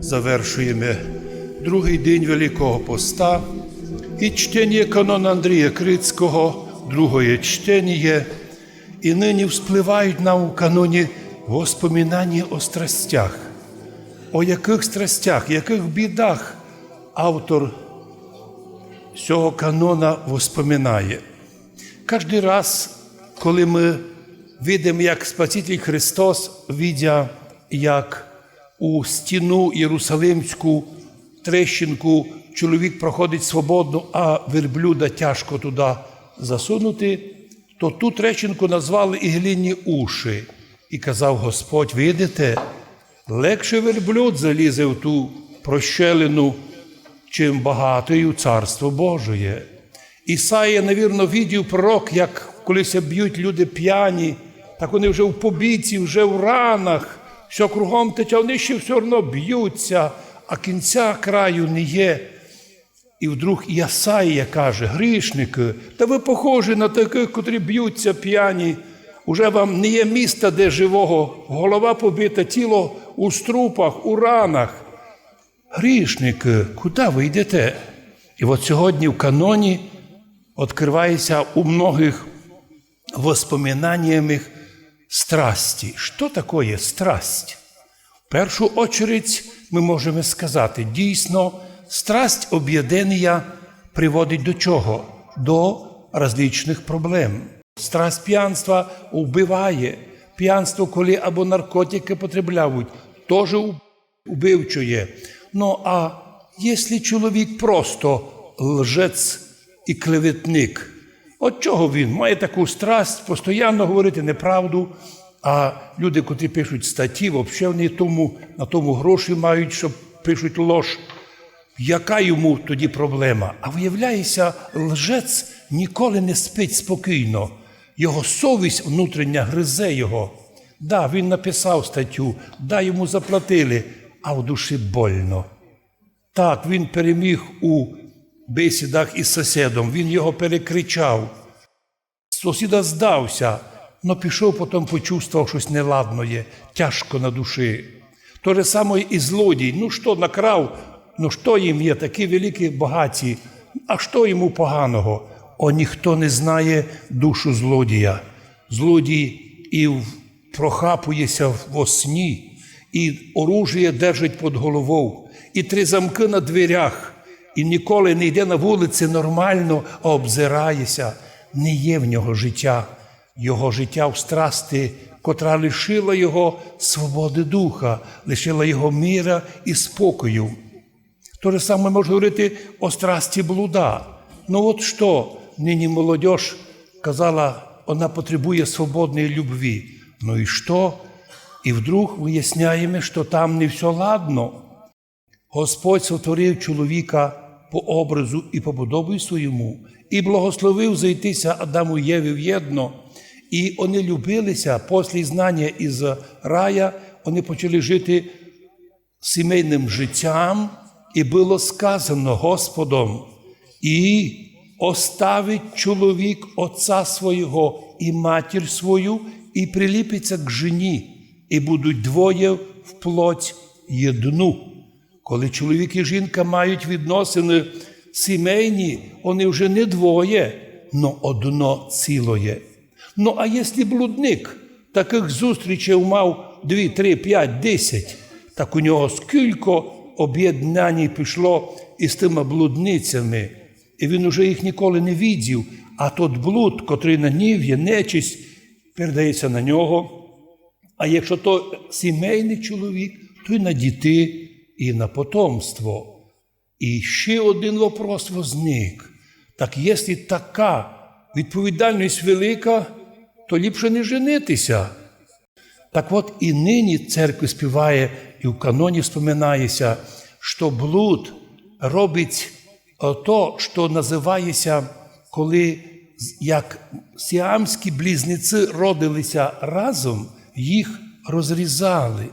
завершуємо другий день Великого Поста і чтення канона Андрія Крицького, друге чтення, і нині вспливають нам у каноні воспоминання о страстях. О яких страстях, яких бідах автор цього канона воспоминає. Кожен раз, коли ми видимо, як Спаситель Христос, видя, як у стіну Єрусалимську трещинку чоловік проходить свободно, а верблюда тяжко туди засунути, то ту трещинку назвали іглінні уші. І казав Господь: видите, легше верблюд залізе в ту прощелину, чим багатий у Царство Божоє. Ісая, навірно, відів пророк, як колись б'ють люди п'яні, так вони вже в побійці, вже в ранах, все кругом тече, вони ще все одно б'ються, а кінця краю не є. І вдруг Ясаїя каже: грішники, та ви похожі на таких, котрі б'ються п'яні. Уже вам не є міста, де живого, голова побита, тіло у струпах, у ранах. Грішники, куди ви йдете? І от сьогодні в каноні відкривається у многих воспоминаннях страсті. Що таке страсть? В першу очередь ми можемо сказати, дійсно, страсть об'єднання приводить до чого? До различних проблем. Страсть п'янства вбиває. П'янство, коли або наркотики потребляють, теж убивчує. Ну а якщо чоловік просто лжець і клеветник, от чого він має таку страсть постійно говорити неправду, а люди, котрі пишуть статті, взагалі вони тому, на тому гроші мають, що пишуть лож. Яка йому тоді проблема? А виявляється, лжець ніколи не спить спокійно. Його совість внутрішня гризе його. Да, він написав статтю, да, йому заплатили, а в душі больно. Так, він переміг у бесідах із сусідом, він його перекричав. Сусіда здався, але пішов, потім почувствував щось неладне, тяжко на душі. То же саме і злодій. Ну що, накрав, ну що їм є, такі великі багаті, а що йому поганого? О, ніхто не знає душу злодія. Злодій і прохапується во сні, і оружие держить під головою, і три замки на дверях, і ніколи не йде на вулиці нормально, а обзирається. Не є в нього життя, його життя в страсти, котра лишила його свободи духа, лишила його міра і спокою. То же саме може говорити о страсті блуда. Ну от що нині молодь казала, вона потребує свободної любві. Ну і що? І вдруг виясняємо, що там не все ладно. Господь сотворив чоловіка по образу і по подобі своєму, і благословив зайтися Адаму Єві в єдно. І вони любилися після знання із рая, вони почали жити сімейним життям, і було сказано Господом, і оставить чоловік отця свого і матір свою, і приліпиться к жені, і будуть двоє в плоть єдну. Коли чоловік і жінка мають відносини сімейні, вони вже не двоє, но одно цілоє. Ну, а якщо блудник таких зустрічей мав 2, 3, 5, 10, так у нього скільки об'єднань пішло із тими блудницями, і він уже їх ніколи не віддів, а тот блуд, котрий на нів є нечисть, передається на нього. А якщо то сімейний чоловік, то й на діти, і на потомство. І ще один вопрос возник. Так якщо така відповідальність велика, то ліпше не женитися. Так от і нині церква співає, і в каноні споминається, що блуд робить то, що називається, коли як сіамські близнеці родилися разом, їх розрізали.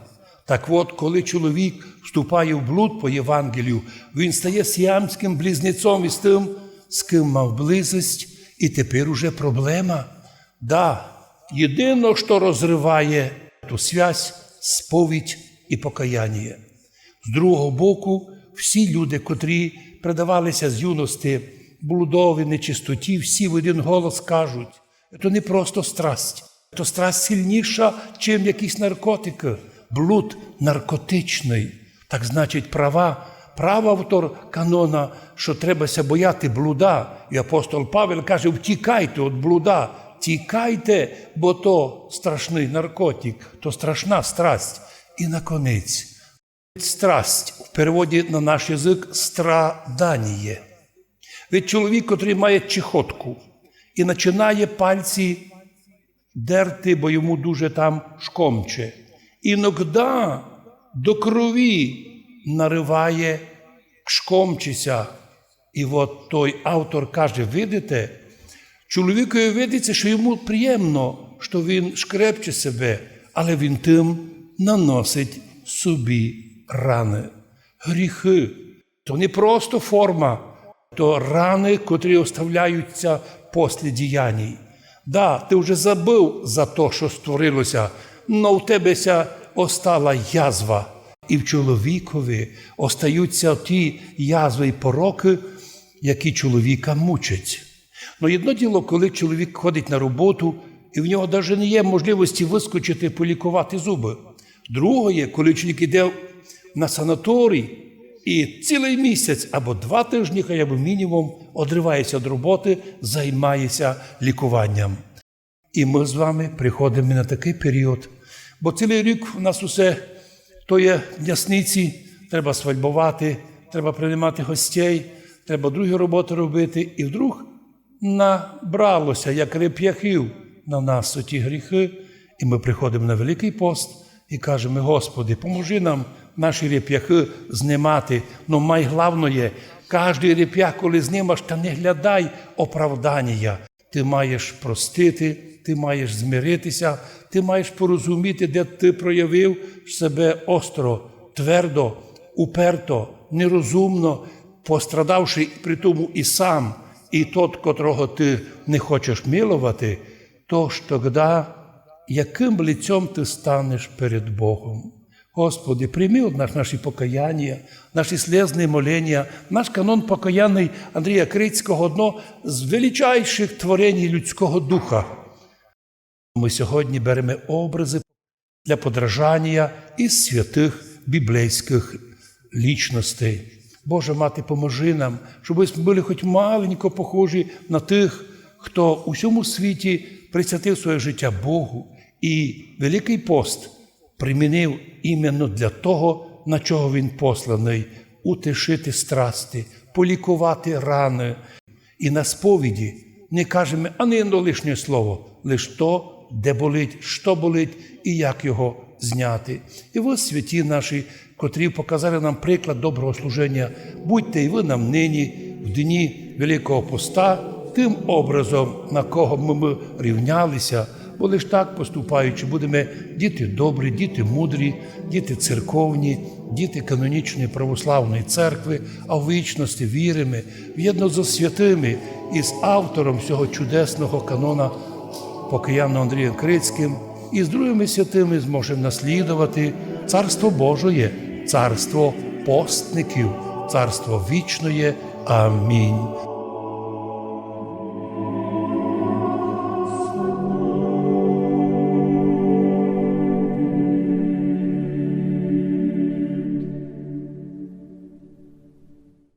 Так от, коли чоловік вступає в блуд по Євангелію, він стає сіамським близнецом із тим, з ким мав близость, і тепер уже проблема. Да, єдине, що розриває ту связь, сповідь і покаяння. З другого боку, всі люди, котрі предавалися з юності блудові, нечистоті, всі в один голос кажуть, це не просто страсть, це страсть сильніша, чим якісь наркотики. Блуд наркотичний. Так значить, права, прав автор канона, що требася бояти блуда. І апостол Павел каже: втікайте від блуда, тікайте, бо то страшний наркотик, то страшна страсть. І наконець, страсть в переводі на наш язик страданіє. Від чоловік, який має чехотку і починає пальці дерти, бо йому дуже там шкомче. Іногда до крові нариває шкомчися. І от той автор каже: видите, чоловікові видиться, що йому приємно, що він шкрепче себе, але він тим наносить собі рани, гріхи. То не просто форма, то рани, котрі оставляються після діянь. Да, ти вже забув за те, що створилося, але в тебе остала язва. І в чоловікові остаються ті язви і пороки, які чоловіка мучать. Ну, одно діло, коли чоловік ходить на роботу, і в нього навіть не є можливості вискочити, полікувати зуби. Друге, коли чоловік йде на санаторій і цілий місяць або два тижні, хай або мінімум, одривається від роботи, займається лікуванням. І ми з вами приходимо на такий період, бо цілий рік у нас усе то є м'ясниці, треба свадьбувати, треба приймати гостей, треба другі роботи робити. І вдруг набралося, як реп'яхів на нас оті гріхи, і ми приходимо на Великий пост і кажемо: Господи, поможи нам наші реп'яхи знімати. Ну, найглавное, кожний реп'ях, коли знімаш, та не глядай оправдання. Ти маєш простити, ти маєш змиритися, ти маєш порозуміти, де ти проявив себе остро, твердо, уперто, нерозумно, пострадавши при тому і сам, і тот, котрого ти не хочеш милувати, то ж тоді, яким лицем ти станеш перед Богом? Господи, прийми от нас наші покаяння, наші слезні моління, наш канон покаянний Андрія Крицького одно з величайших творень людського духа. Ми сьогодні беремо образи для подражання із святих біблейських лічностей. Боже мати, поможи нам, щоб ми були хоч маленько похожі на тих, хто у всьому світі присвятив своє життя Богу. І Великий пост примінив іменно для того, на чого він посланий утишити страсти, полікувати рани. І на сповіді не кажемо ані одно лишнє слово, лише то, де болить, що болить і як його зняти. І ви, святі наші, котрі показали нам приклад доброго служення, будьте і ви нам нині, в дні Великого Поста, тим образом, на кого ми, ми рівнялися, бо лише так поступаючи, будемо діти добрі, діти мудрі, діти церковні, діти канонічної православної церкви, а в вічності віримо, в'єдно зі святими і з автором цього чудесного канона покаянно Андрієм Крицьким і з другими святими зможемо наслідувати Царство Божоє, царство постників, царство вічної. Амінь.